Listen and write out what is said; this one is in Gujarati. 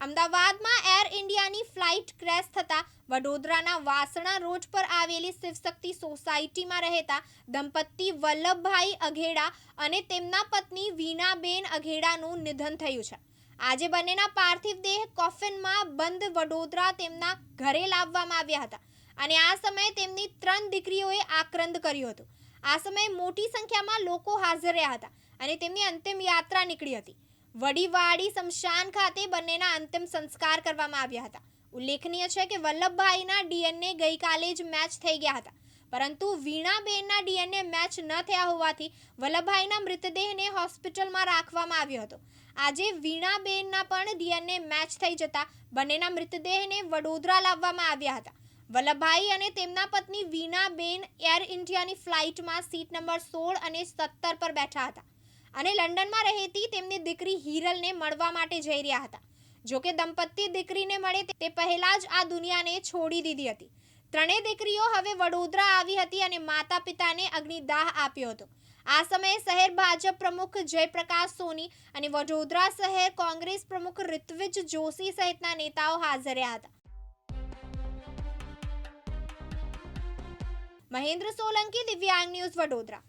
અમદાવાદમાં એર ઇન્ડિયાની ફ્લાઇટ ક્રેશ થતાં વડોદરાના વાસણા રોડ પર આવેલી શિવશક્તિ સોસાયટીમાં રહેતા દંપતી વલ્લભભાઈ અઘેડા અને તેમના પત્ની વીનાબેન અઘેડાનું નિધન થયું છે. આજે બંનેના પાર્થિવ દેહ કોફિનમાં બંધ વડોદરા તેમના ઘરે લાવવામાં આવ્યા હતા અને આ સમયે તેમની ત્રણ દીકરીઓએ આક્રંદ કર્યું હતું. આ સમયે મોટી સંખ્યામાં લોકો હાજર રહ્યા હતા અને તેમની અંતિમ યાત્રા નીકળી હતી. વડીવાડી શમશાન ખાતે બંનેના અંતિમ સંસ્કાર કરવામાં આવ્યા હતા. ઉલ્લેખનીય છે કે વલ્લભભાઈના ડીએનએ ગઈકાલે જ મેચ થઈ ગયા હતા. પરંતુ વીણાબેનના ડીએનએ મેચ ન થયા હોવાથી વલ્લભભાઈના મૃતદેહને હોસ્પિટલમાં રાખવામાં આવ્યો હતો. આજે વીણાબેનના પણ ડીએનએ મેચ થઈ જતા બંનેના મૃતદેહને વડોદરા લાવવામાં આવ્યા હતા. વલ્લભભાઈ અને તેમના પત્ની વીણાબેન એર ઇન્ડિયાની ફ્લાઇટમાં સીટ નંબર સોળ અને સત્તર પર બેઠા હતા. અને લંડનમાં રહેતી તેમની દીકરી હિરલને મળવા માટે જઈ રહ્યા હતા. જો કે દંપતી દીકરીને મળે તે પહેલા જ આ દુનિયાને છોડી દીધી હતી. ત્રણેય દીકરીઓ હવે વડોદરા આવી હતી અને માતા પિતાને અગ્નિદાહ આપ્યો હતો. આ સમયે શહેર ભાજપ પ્રમુખ જયપ્રકાશ સોની અને વડોદરા શહેર કોંગ્રેસ પ્રમુખ ઋત્વિજ જોશી સહિતના નેતાઓ હાજર હતા. મહેન્દ્ર સોલંકી, દિવ્યાંગ ન્યૂઝ વડોદરા.